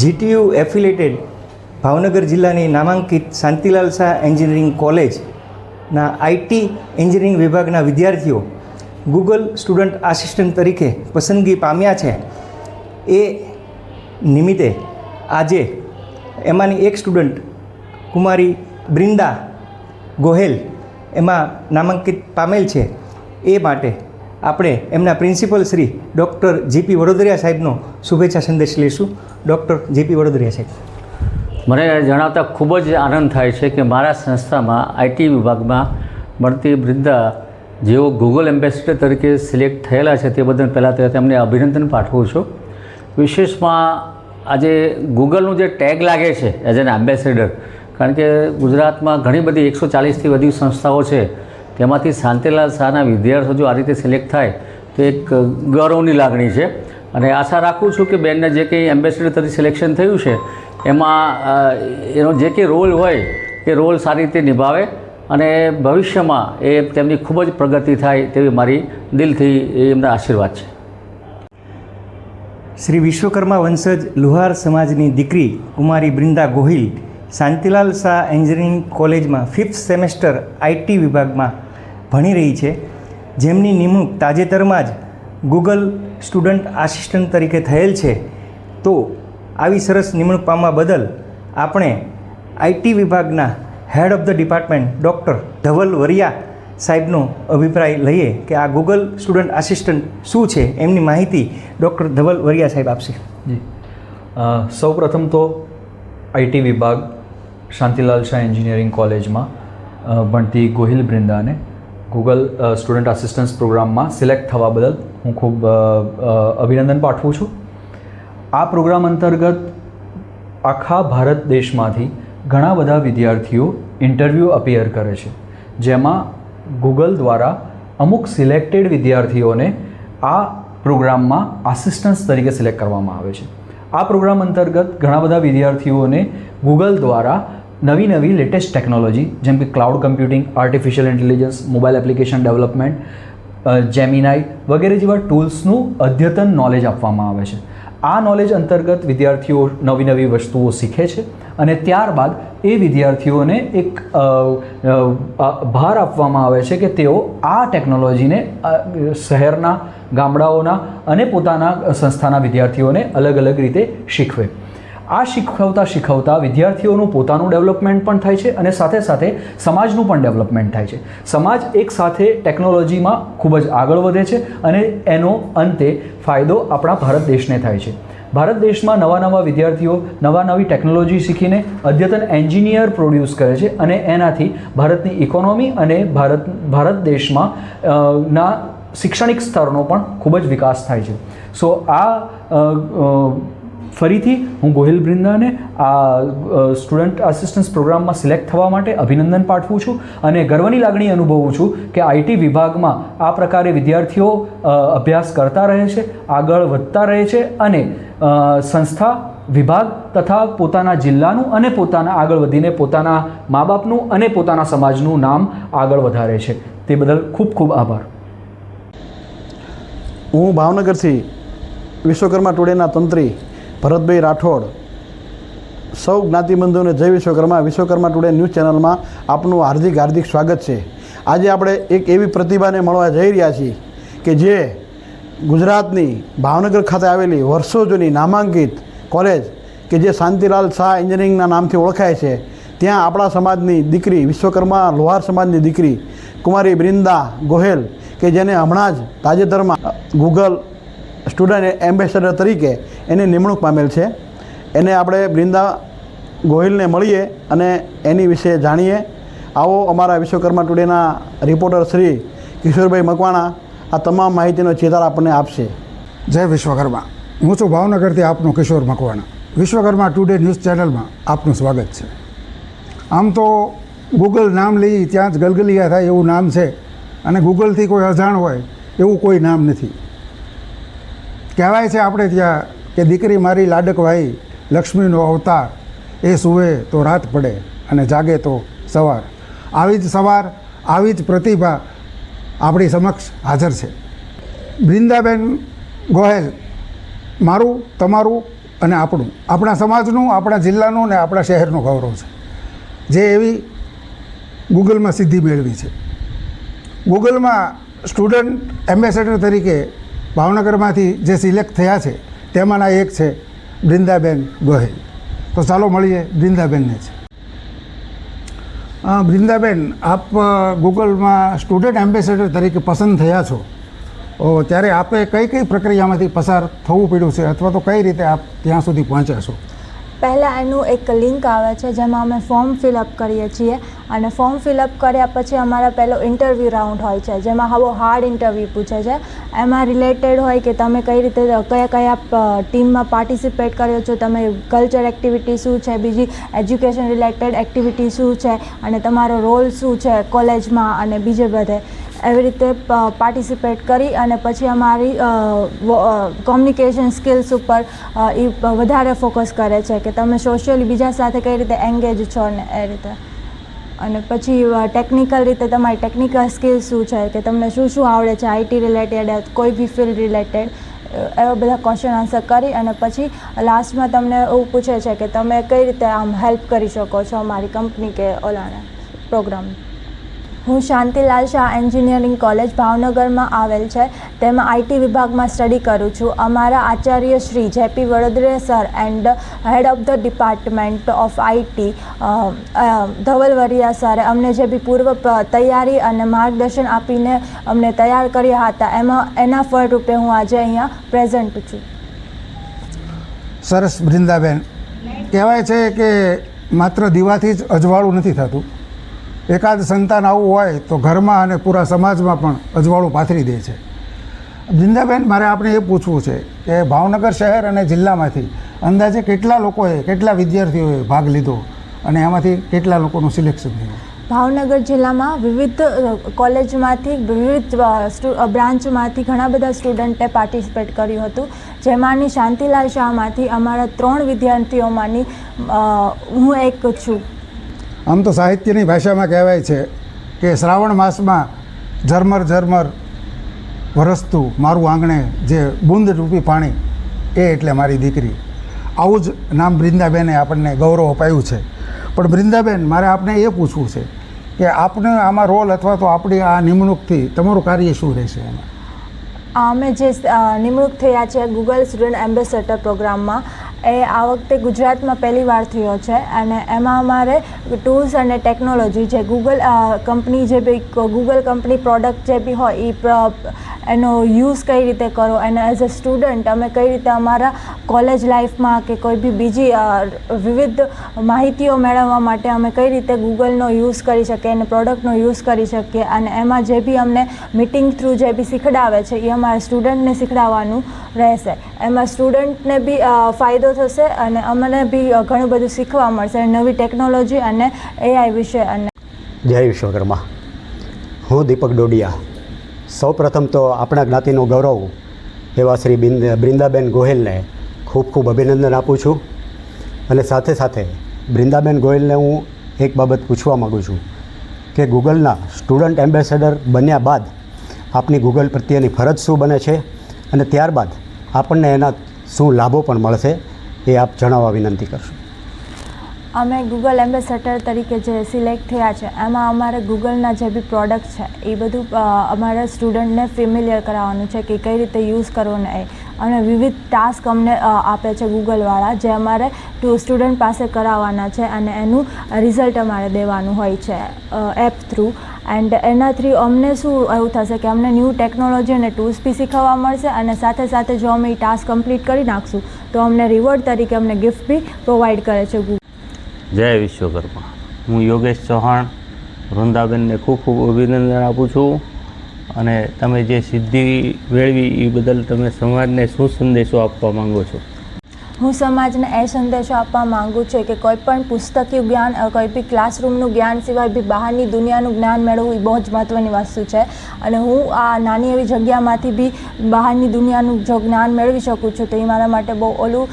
GTU affiliated Bhavnagar જિલ્લાની નામાંકિત Shantilal Shah engineering કોલેજના આઈટી એન્જિનિયરિંગ વિભાગના વિદ્યાર્થીઓ ગૂગલ સ્ટુડન્ટ આસિસ્ટન્ટ તરીકે પસંદગી પામ્યા છે. એ નિમિત્તે આજે એમાંની એક સ્ટુડન્ટ કુમારી બ્રિંદા ગોહેલ એમાં નામાંકિત પામેલ છે. એ માટે આપણે એમના principal Shri doctor G P Vadodariya સાહેબનો શુભેચ્છા સંદેશ લઈશું. ડૉક્ટર જીપી વડોદરિયા સાહેબ મને જણાવતા ખૂબ જ આનંદ થાય છે કે મારા સંસ્થામાં આઈટી વિભાગમાં મળતી વૃદ્ધા જેઓ ગૂગલ એમ્બેસેડર તરીકે સિલેક્ટ થયેલા છે તે બદલ પહેલાં તેમને અભિનંદન પાઠવું છું. વિશેષમાં આજે ગૂગલનું જે ટેગ લાગે છે એઝ એન એમ્બેસેડર કારણ કે ગુજરાતમાં ઘણી બધી એકસો ચાલીસથી વધુ સંસ્થાઓ છે, તેમાંથી શાંતિલાલ શાહના વિદ્યાર્થીઓ જો આ રીતે સિલેક્ટ થાય, તો એક ગૌરવની લાગણી છે. અને આશા રાખું છું કે બેનને જે કંઈ એમ્બેસેડર તરીકે સિલેક્શન થયું છે, એમાં એનો જે કંઈ રોલ હોય, એ રોલ સારી રીતે નિભાવે અને ભવિષ્યમાં એ તેમની ખૂબ જ પ્રગતિ થાય તેવી મારી દિલથી એ એમના આશીર્વાદ છે. શ્રી વિશ્વકર્મા વંશજ લુહાર સમાજની દીકરી કુમારી બૃંદા ગોહિલ શાંતિલાલ શાહ એન્જિનિયરિંગ કોલેજમાં ફિફ્થ સેમેસ્ટર આઈટી વિભાગમાં ભણી રહી છે. જેમની નિમણૂક તાજેતરમાં જ ગૂગલ સ્ટુડન્ટ આસિસ્ટન્ટ તરીકે થયેલ છે. તો આવી સરસ નિમણૂક પામવા બદલ આપણે આઈટી વિભાગના head of the department doctor Dhaval Variya સાહેબનો અભિપ્રાય લઈએ કે આ ગૂગલ સ્ટુડન્ટ આસિસ્ટન્ટ શું છે એમની માહિતી ડૉક્ટર ધવલ વરિયા સાહેબ આપશે. જી. સૌપ્રથમ તો આઈટી વિભાગ શાંતિલાલ શાહ એન્જિનિયરિંગ કોલેજમાં ભણતી ગોહિલ બ્રિંદાને ગૂગલ સ્ટુડન્ટ આસિસ્ટન્સ પ્રોગ્રામમાં સિલેક્ટ થવા બદલ હું ખૂબ અભિનંદન પાઠવું છું. આ પ્રોગ્રામ અંતર્ગત આખા ભારત દેશમાંથી ઘણા બધા વિદ્યાર્થીઓ ઇન્ટરવ્યૂ અપિયર કરે છે. જેમાં ગૂગલ દ્વારા અમુક સિલેક્ટેડ વિદ્યાર્થીઓને આ પ્રોગ્રામમાં આસિસ્ટન્સ તરીકે સિલેક્ટ કરવામાં આવે છે. આ પ્રોગ્રામ અંતર્ગત ઘણા બધા વિદ્યાર્થીઓને ગૂગલ દ્વારા નવી નવી લેટેસ્ટ ટેકનોલોજી જેમ કે cloud computing artificial intelligence mobile application development Gemini વગેરે જેવા ટૂલ્સનું અદ્યતન નોલેજ આપવામાં આવે છે. આ નોલેજ અંતર્ગત વિદ્યાર્થીઓ નવી નવી વસ્તુઓ શીખે છે અને ત્યારબાદ એ વિદ્યાર્થીઓને એક ભાર આપવામાં આવે છે કે તેઓ આ ટેકનોલોજીને શહેરના ગામડાઓના અને પોતાના સંસ્થાના વિદ્યાર્થીઓને અલગ અલગ રીતે શીખવે. આ શીખવતા શીખવતા વિદ્યાર્થીઓનું પોતાનું ડેવલપમેન્ટ પણ થાય છે અને સાથે સાથે સમાજનું પણ ડેવલપમેન્ટ થાય છે. સમાજ એક સાથે ટેકનોલોજીમાં ખૂબ જ આગળ વધે છે અને એનો અંતે ફાયદો આપણા ભારત દેશને થાય છે. ભારત દેશમાં નવા નવા વિદ્યાર્થીઓ, નવા નવી ટેકનોલોજી શીખીને અદ્યતન એન્જિનિયર પ્રોડ્યુસ કરે છે અને એનાથી ભારતની ઇકોનોમી અને ભારત ભારત દેશમાં ના શૈક્ષણિક સ્તરનો પણ ખૂબ જ વિકાસ થાય છે. સો આ ફરીથી હું ગોહિલ બ્રિંદાને આ સ્ટુડન્ટ આસિસ્ટન્સ પ્રોગ્રામમાં સિલેક્ટ થવા માટે અભિનંદન પાઠવું છું અને ગર્વની લાગણી અનુભવું છું કે આઈટી વિભાગમાં આ પ્રકારે વિદ્યાર્થીઓ અભ્યાસ કરતા રહે છે, આગળ વધતા રહે છે અને સંસ્થા, વિભાગ તથા પોતાના જિલ્લાનું અને પોતાના આગળ વધીને પોતાના મા બાપનું અને પોતાના સમાજનું નામ આગળ વધારે છે. તે બદલ ખૂબ ખૂબ આભાર. હું ભાવનગરથી વિશ્વકર્મા ટુડેના તંત્રી ભરતભાઈ રાઠોડ. સૌ જ્ઞાતિબંધુને જય વિશ્વકર્મા. વિશ્વકર્મા ટુડે ન્યૂઝ ચેનલમાં આપનું હાર્દિક હાર્દિક સ્વાગત છે. આજે આપણે એક એવી પ્રતિભાને મળવા જઈ રહ્યા છીએ કે જે ગુજરાતની ભાવનગર ખાતે આવેલી વર્ષો જૂની નામાંકિત કોલેજ કે જે શાંતિલાલ શાહ એન્જિનિયરિંગના નામથી ઓળખાય છે, ત્યાં આપણા સમાજની દીકરી વિશ્વકર્મા, લોહાર સમાજની દીકરી કુમારી બૃંદા ગોહેલ કે જેને હમણાં જ તાજેતરમાં ગૂગલ સ્ટુડન્ટ એમ્બેસેડર તરીકે એની નિમણૂક પામેલ છે. એને આપણે બ્રિંદા ગોહિલને મળીએ અને એની વિશે જાણીએ. આવો અમારા વિશ્વકર્મા ટુડેના રિપોર્ટર શ્રી કિશોરભાઈ મકવાણા આ તમામ માહિતીનો ચેતાર આપણને આપશે. જય વિશ્વકર્મા. હું છું ભાવનગરથી આપનો કિશોર મકવાણા. વિશ્વકર્મા ટુડે ન્યૂઝ ચેનલમાં આપનું સ્વાગત છે. આમ તો ગૂગલ નામ લઈ ત્યાં જ ગલગલિયા થાય એવું નામ છે. અને ગૂગલથી કોઈ અજાણ હોય એવું કોઈ નામ નથી. કહેવાય છે આપણે ત્યાં કે દીકરી મારી લાડકવાઈ લક્ષ્મીનો અવતાર, એ સૂવે તો રાત પડે અને જાગે તો સવાર. આવી જ સવાર, આવી જ પ્રતિભા આપણી સમક્ષ હાજર છે. બૃંદાબેન ગોહેલ, મારું, તમારું અને આપણું. આપણા સમાજનું, આપણા જિલ્લાનું ને આપણા શહેરનું ગૌરવ છે. જે એવી ગૂગલમાં સિદ્ધિ મેળવી છે. ગૂગલમાં સ્ટુડન્ટ એમ્બેસેડર તરીકે ભાવનગરમાંથી જે સિલેક્ટ થયા છે, તેમાંના એક છે બૃંદાબેન ગોહિલ. તો ચાલો મળીએ બૃંદાબેનને જ બ્રિંદાબેન આપ ગૂગલમાં સ્ટુડન્ટ એમ્બેસેડર તરીકે પસંદ થયા છો. ત્યારે આપે કઈ કઈ પ્રક્રિયામાંથી પસાર થવું પડ્યું છે, અથવા તો કઈ રીતે આપ ત્યાં સુધી પહોંચ્યા છો? પહેલાં એનું એક લિંક આવે છે, જેમાં અમે ફોર્મ ફિલઅપ કરીએ છીએ. અને ફોર્મ ફિલઅપ કર્યા પછી અમારા પહેલો ઇન્ટરવ્યૂ રાઉન્ડ હોય છે, જેમાં હવે હાર્ડ ઇન્ટરવ્યૂ પૂછે છે. એમાં રિલેટેડ હોય કે તમે કઈ રીતે, કયા કયા ટીમમાં પાર્ટિસિપેટ કર્યો છો, તમે કલ્ચર એક્ટિવિટી શું છે, બીજી એજ્યુકેશન રિલેટેડ એક્ટિવિટી શું છે, અને તમારો રોલ શું છે કોલેજમાં, અને બીજે બધે. એવી રીતે પાર્ટિસિપેટ કરી અને પછી અમારી કોમ્યુનિકેશન સ્કિલ્સ ઉપર એ વધારે ફોકસ કરે છે કે તમે સોશિયલી બીજા સાથે કઈ રીતે એંગેજ છો ને એ રીતે. અને પછી ટેકનિકલ રીતે તમારી ટેકનિકલ સ્કિલ શું છે કે તમને શું શું આવડે છે આઈટી રિલેટેડ કોઈ બી ફિલ્ડ રિલેટેડ એવા બધા ક્વેશ્ચન આન્સર કરી અને પછી લાસ્ટમાં તમને એવું પૂછે છે કે તમે કઈ રીતે આમ હેલ્પ કરી શકો છો અમારી કંપની કે ઓલાને પ્રોગ્રામ હું શાંતિલાલ શાહ એન્જિનિયરિંગ કોલેજ ભાવનગરમાં આવેલ છે. તેમાં આઈટી વિભાગમાં સ્ટડી કરું છું. અમારા Acharya Shri J P Vadodare sir and head of the department of IT Dhaval Variya સરે અમને જે બી પૂર્વ તૈયારી અને માર્ગદર્શન આપીને અમને તૈયાર કર્યા હતા, એમાં, એના ફળરૂપે હું આજે અહીંયા પ્રેઝન્ટ છું. સરસ, વૃંદાબેન. કહેવાય છે કે માત્ર દીવાથી જ અજવાળું નથી થતું. એકાદ સંતાન આવું હોય તો ઘરમાં અને પૂરા સમાજમાં પણ અજવાળું પાથરી દે છે. બૃંદાબેન, મારે આપણે એ પૂછવું છે કે ભાવનગર શહેર અને જિલ્લામાંથી અંદાજે કેટલા લોકોએ, કેટલા વિદ્યાર્થીઓએ ભાગ લીધો અને એમાંથી કેટલા લોકોનું સિલેક્શન થયું? ભાવનગર જિલ્લામાં વિવિધ કોલેજમાંથી વિવિધ બ્રાન્ચમાંથી ઘણા બધા સ્ટુડન્ટે પાર્ટિસિપેટ કર્યું હતું. જેમાંની શાંતિલાલ શાહમાંથી અમારા ત્રણ વિદ્યાર્થીઓમાંની હું એક છું. આમ તો સાહિત્યની ભાષામાં કહેવાય છે કે શ્રાવણ માસમાં ઝરમર ઝરમર વરસતું મારું આંગણે જે બુંદ રૂપી પાણી, એ એટલે મારી દીકરી. આવું જ નામ બૃંદાબેને આપણને ગૌરવ અપાયું છે. પણ બૃંદાબેન મારે આપને એ પૂછવું છે કે આપને આમાં રોલ અથવા તો આપણી આ નિમણૂકથી તમારું કાર્ય શું રહેશે એમાં? અમે જે નિમણૂક થયા છે ગૂગલ સ્ટુડન્ટ એમ્બેસેડર પ્રોગ્રામમાં એ આ વખતે ગુજરાતમાં પહેલી વાર થયો છે અને એમાં અમારે ટૂલ્સ અને ટેકનોલોજી જે ગૂગલ કંપની જે બી ગૂગલ કંપની પ્રોડક્ટ જે બી હોય એ એનો યુઝ કઈ રીતે કરો અને એઝ અ સ્ટુડન્ટ અમે કઈ રીતે અમારા કોલેજ લાઈફમાં કે કોઈ બી બીજી વિવિધ માહિતીઓ મેળવવા માટે અમે કઈ રીતે ગૂગલનો યુઝ કરી શકીએ અને પ્રોડક્ટનો યુઝ કરી શકીએ અને એમાં જે બી અમને મિટિંગ થ્રુ જે બી શીખડાવે છે એ અમારા સ્ટુડન્ટને શીખડાવવાનું રહેશે. એમાં સ્ટુડન્ટને બી ફાયદો થશે અને અમને બી ઘણું બધું શીખવા મળશે નવી ટેકનોલોજી અને એઆઈ વિશે અને જય વિશ્વકર્મા. હું દીપક ડોડિયા. સૌપ્રથમ તો આપણા જ્ઞાતિનો ગૌરવ એવા શ્રી બિંદ બૃંદાબેન ગોહિલને ખૂબ ખૂબ અભિનંદન આપું છું. અને સાથે સાથે બૃંદાબેન ગોહિલને હું એક બાબત પૂછવા માગું છું કે ગૂગલના સ્ટુડન્ટ એમ્બેસેડર બન્યા બાદ આપની ગૂગલ પ્રત્યેની ફરજ શું બને છે? અને ત્યારબાદ આપણને એના શું લાભો પણ મળશે એ આપ જણાવવા વિનંતી કરશું. અમે ગૂગલ એમ્બેસેડર તરીકે જે સિલેક્ટ થયા છે, એમાં અમારે ગૂગલના જે બી પ્રોડક્ટ છે, એ બધું અમારા સ્ટુડન્ટને ફેમિલિયર કરાવવાનું છે કે કઈ રીતે યુઝ કરવો ને એ. અને વિવિધ ટાસ્ક અમને આપે છે ગૂગલવાળા જે અમારે ટુ સ્ટુડન્ટ પાસે કરાવવાના છે અને એનું રિઝલ્ટ અમારે દેવાનું હોય છે એપ થ્રુ એન્ડ એના થ્રુ અમને શું એવું થશે કે અમને ન્યૂ ટેકનોલોજી અને ટૂલ્સ બી શીખવવા મળશે અને સાથે સાથે જો અમે એ ટાસ્ક કમ્પ્લીટ કરી નાખશું, તો અમને રિવોર્ડ તરીકે અમને ગિફ્ટ બી પ્રોવાઈડ કરે છે જય વિશ્વકર્મા. હું યોગેશ ચૌહાણ વૃંદાબેનને ખૂબ ખૂબ અભિનંદન આપું છું. અને તમે જે સિદ્ધિ મેળવી એ બદલ તમે સમાજને શું સંદેશો આપવા માંગો છો? હું સમાજને એ સંદેશો આપવા માંગુ છું કે કોઈ પણ પુસ્તકીય જ્ઞાન કોઈ બી ક્લાસરૂમનું જ્ઞાન સિવાય બી બહારની દુનિયાનું જ્ઞાન મેળવવું એ બહુ જ મહત્ત્વની વસ્તુ છે. અને હું આ નાની એવી જગ્યામાંથી બી બહારની દુનિયાનું જો જ્ઞાન મેળવી શકું છું તો એ મારા માટે બહુ ઓલું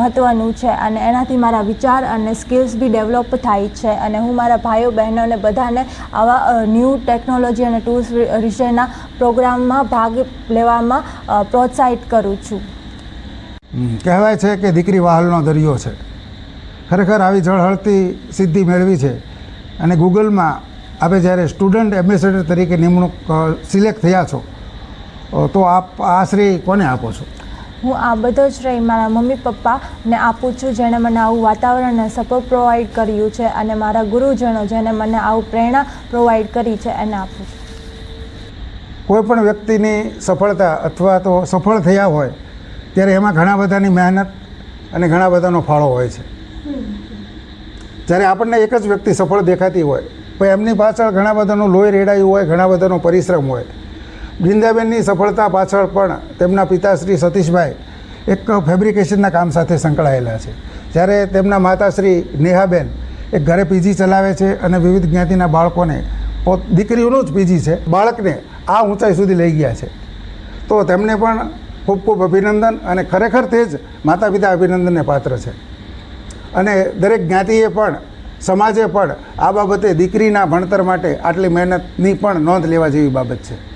મહત્ત્વનું છે. અને એનાથી મારા વિચાર અને સ્કિલ્સ બી ડેવલપ થાય છે. અને હું મારા ભાઈઓ, બહેનોને બધાને આવા ન્યૂ ટેકનોલોજી અને ટૂલ્સ વિશેના પ્રોગ્રામમાં ભાગ લેવામાં પ્રોત્સાહિત કરું છું. કહેવાય છે કે દીકરી વહાલનો દરિયો છે. ખરેખર આવી જળહળતી સિદ્ધિ મેળવી છે. અને ગૂગલમાં આપણે જ્યારે સ્ટુડન્ટ એમ્બેસેડર તરીકે નિમણૂક સિલેક્ટ થયા છો તો આપ આ શ્રેય કોને આપો છો? હું આ બધો જ રહી મારા મમ્મી પપ્પાને આપું છું જેણે મને આવું વાતાવરણ અને સપોર્ટ પ્રોવાઈડ કર્યું છે અને મારા ગુરુજનો જેને મને આવું પ્રેરણા પ્રોવાઈડ કરી છે એને આપું છું. કોઈ પણ વ્યક્તિની સફળતા અથવા તો સફળ થયા હોય ત્યારે એમાં ઘણા બધાની મહેનત અને ઘણા બધાનો ફાળો હોય છે. જ્યારે આપણને એક જ વ્યક્તિ સફળ દેખાતી હોય, પણ એમની પાછળ ઘણા બધાનું લોહી રેડાયું હોય, ઘણા બધાનો પરિશ્રમ હોય. બૃંદાબેનની સફળતા પાછળ પણ તેમના પિતા શ્રી સતીશભાઈ એક ફેબ્રિકેશનના કામ સાથે સંકળાયેલા છે. જ્યારે તેમના માતાશ્રી નેહાબેન એક ઘરે પીજી ચલાવે છે અને વિવિધ જ્ઞાતિના બાળકોને પોત દીકરીઓનું જ પીજી છે, બાળકને આ ઊંચાઈ સુધી લઈ ગયા છે. તો તેમને પણ ખૂબ ખૂબ અભિનંદન અને ખરેખર તે જ માતા પિતા અભિનંદનને પાત્ર છે. અને દરેક જ્ઞાતિએ પણ, સમાજે પણ આ બાબતે દીકરીના ભણતર માટે આટલી મહેનતની પણ નોંધ લેવા જેવી બાબત છે.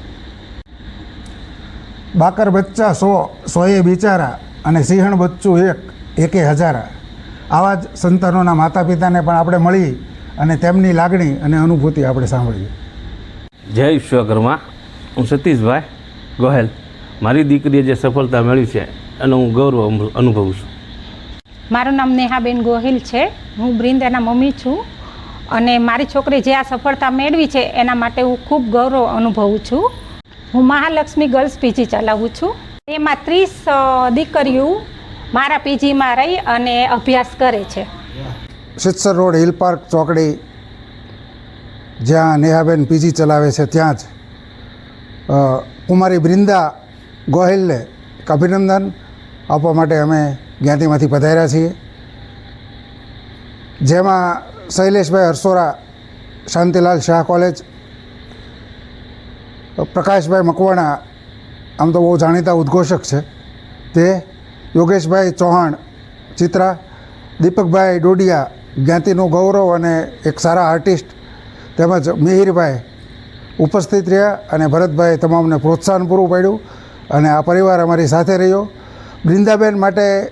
બાકર બચ્ચા સો, સોએ બિચારા અને સિંહણ બચ્ચું એક, એકે હજારા. આવા જ સંતાનોના માતા પિતાને પણ આપણે મળી અને તેમની લાગણી અને અનુભૂતિ આપણે સાંભળીએ. જય વિશ્વકર્મા. હું સતીશભાઈ ગોહેલ. મારી દીકરીએ જે સફળતા મેળવી છે એનો હું ગૌરવ અનુ- અનુભવું છું. મારું નામ નેહાબેન ગોહિલ છે. હું બ્રિંદાના મમ્મી છું અને મારી છોકરી જે આ સફળતા મેળવી છે એના માટે હું ખૂબ ગૌરવ અનુભવું છું. હું મહાલક્ષ્મી ગર્લ્સ પીજી ચલાવું છું. એમાં ત્રીસ દીકરીઓ મારા પીજીમાં રહી અને અભ્યાસ કરે છે. સિત્સર રોડ હિલ પાર્ક ચોકડી જ્યાં નેહાબેન પીજી ચલાવે છે ત્યાં જ કુમારી બૃંદા ગોહિલને એક અભિનંદન. આપવા માટે અમે જ્ઞાતિમાંથી પધાર્યા છીએ. જેમાં શૈલેષભાઈ હરસોરા, શાંતિલાલ શાહ કોલેજ, પ્રકાશભાઈ મકવાણા, આમ તો બહુ જાણીતા ઉદ્ઘોષક છે. તે યોગેશભાઈ ચૌહાણ, ચિત્રા, દીપકભાઈ ડોડિયા, જ્ઞાતિનું ગૌરવ અને એક સારા આર્ટિસ્ટ તેમજ મિહિરભાઈ ઉપસ્થિત રહ્યા અને ભરતભાઈ તમામને પ્રોત્સાહન પૂરું પાડ્યું. અને આ પરિવાર અમારી સાથે રહ્યો. બૃંદાબેન માટે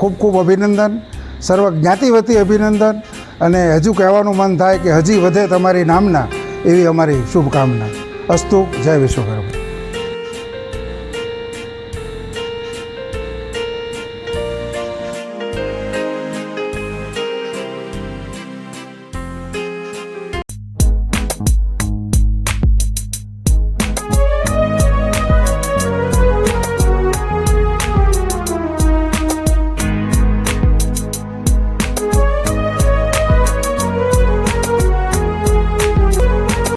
ખૂબ ખૂબ અભિનંદન. સર્વ જ્ઞાતિ વતી અભિનંદન. અને હજુ કહેવાનું મન થાય કે હજી વધે તમારી નામના એવી અમારી શુભકામના. અસ્તુ, જય વિશ્વકર્મા.